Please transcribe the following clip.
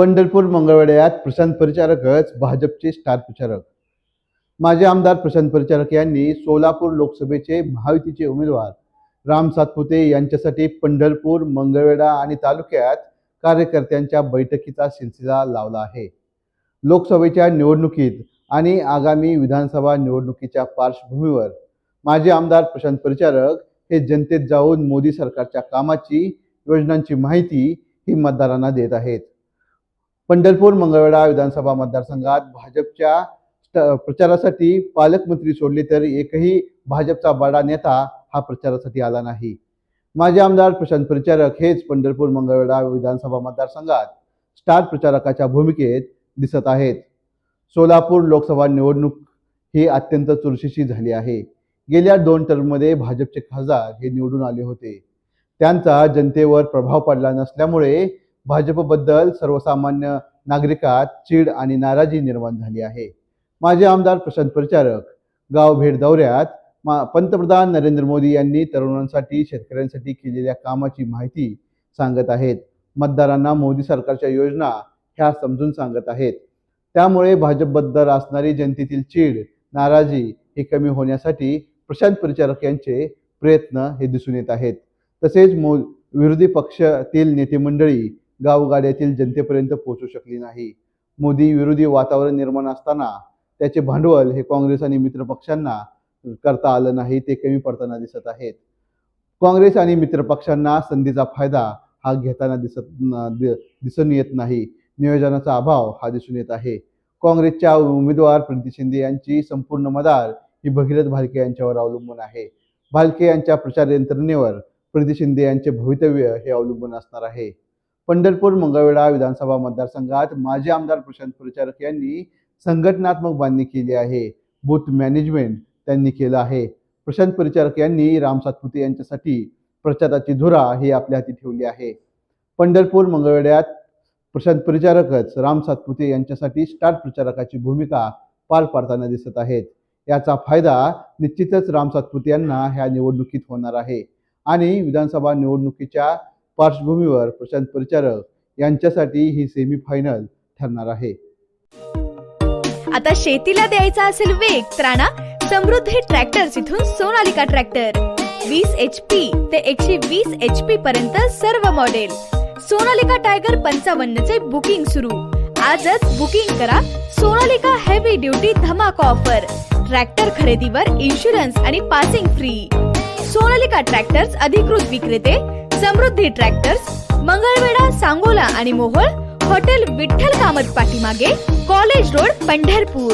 पंढरपूर मंगळवाड्यात प्रशांत परिचारकच भाजपचे स्टार प्रचारक. माजी आमदार प्रशांत परिचारक यांनी सोलापूर लोकसभेचे महायुतीचे उमेदवार राम सातपुते यांच्यासाठी पंढरपूर मंगळवेढा आणि तालुक्यात कार्यकर्त्यांच्या बैठकीचा सिलसिला लावला आहे. लोकसभेच्या निवडणुकीत आणि आगामी विधानसभा निवडणुकीच्या पार्श्वभूमीवर माजी आमदार प्रशांत परिचारक हे जनतेत जाऊन मोदी सरकारच्या कामाची योजनांची माहिती ही मतदारांना देत आहेत. पंढरपूर मंगळवेढा विधानसभा मतदारसंघात भाजपच्या स्ट- प्रचारासाठी पालकमंत्री सोडले तर एकही भाजपचा बडा नेता हा प्रचारासाठी आला नाही. माजी आमदार प्रशांत परिचारक हेच पंढरपूर मंगळवेढा विधानसभा मतदारसंघात स्टार प्रचारकाच्या भूमिकेत दिसत आहेत. सोलापूर लोकसभा निवडणूक ही अत्यंत चुरशीची झाली आहे. गेल्या दोन टर्ममध्ये भाजपचे खासदार हे निवडून आले होते. त्यांचा जनतेवर प्रभाव पडला नसल्यामुळे भाजपबद्दल सर्वसामान्य नागरिकात चीड आणि नाराजी निर्माण झाली आहे. माजी आमदार प्रशांत परिचारक गाव भेट दौऱ्यात मा पंतप्रधान नरेंद्र मोदी यांनी तरुणांसाठी शेतकऱ्यांसाठी केलेल्या कामाची माहिती सांगत आहेत. मतदारांना मोदी सरकारच्या योजना ह्या समजून सांगत आहेत. त्यामुळे भाजपबद्दल असणारी जनतेतील चीड नाराजी हे कमी होण्यासाठी प्रशांत परिचारक यांचे प्रयत्न हे दिसून येत आहेत. तसेच मो विरोधी पक्षातील नेते मंडळी गावगाड्यातील जनतेपर्यंत पोहोचू शकली नाही. मोदी विरोधी वातावरण निर्माण असताना त्याचे भांडवल हे काँग्रेस आणि मित्र पक्षांना करता आलं नाही ते कमी पडताना दिसत आहेत. काँग्रेस आणि मित्र पक्षांना संधीचा फायदा हा घेताना दिसत दि- दिसून येत नाही. नियोजनाचा अभाव हा दिसून येत आहे. काँग्रेसच्या उमेदवार प्रीती शिंदे यांची संपूर्ण मदार ही भगीरथ भालके यांच्यावर अवलंबून आहे. भालके यांच्या प्रचार यंत्रणेवर प्रीती शिंदे यांचे भवितव्य हे अवलंबून असणार आहे. पंढरपूर मंगळवेढा विधानसभा मतदारसंघात माजी आमदार प्रशांत परिचारक यांनी संघटनात्मक बांधणी केली आहे. बूथ मॅनेजमेंट त्यांनी केलं आहे. प्रशांत परिचारक यांनी राम सातपुते यांच्यासाठी प्रचाराची धुरा ही आपल्या हाती ठेवली आहे. पंढरपूर मंगळवेड्यात प्रशांत परिचारकच राम सातपुते यांच्यासाठी स्टार प्रचारकाची भूमिका पार पाडताना दिसत आहेत. याचा फायदा निश्चितच राम सातपुते यांना ह्या निवडणुकीत होणार आहे. आणि विधानसभा निवडणुकीच्या पार्श्वभूमीवर प्रशांत परिचारक यांच्यासाठी ही सेमीफायनल ठरणार आहे. आता शेतीला द्यायचा असेल वेग तर आणा समृद्धी ट्रॅक्टर्स इथून सोनालिका ट्रॅक्टर वीस एच पी ते एकशे वीस एच पी पर्यंत सर्व मॉडेल सोनालिका टायगर पंचावन्न चे बुकिंग सुरू. आजच बुकिंग करा सोनालिका हेवी ड्युटी धमाका ऑफर ट्रॅक्टर खरेदीवर इन्शुरन्स आणि पासिंग फ्री सोनालिका ट्रॅक्टर्स अधिकृत विक्रेते समृद्धी ट्रॅक्टर्स मंगळवेढा सांगोला आणि मोहोळ हॉटेल विठ्ठल कामत पाठीमागे कॉलेज रोड पंढरपूर.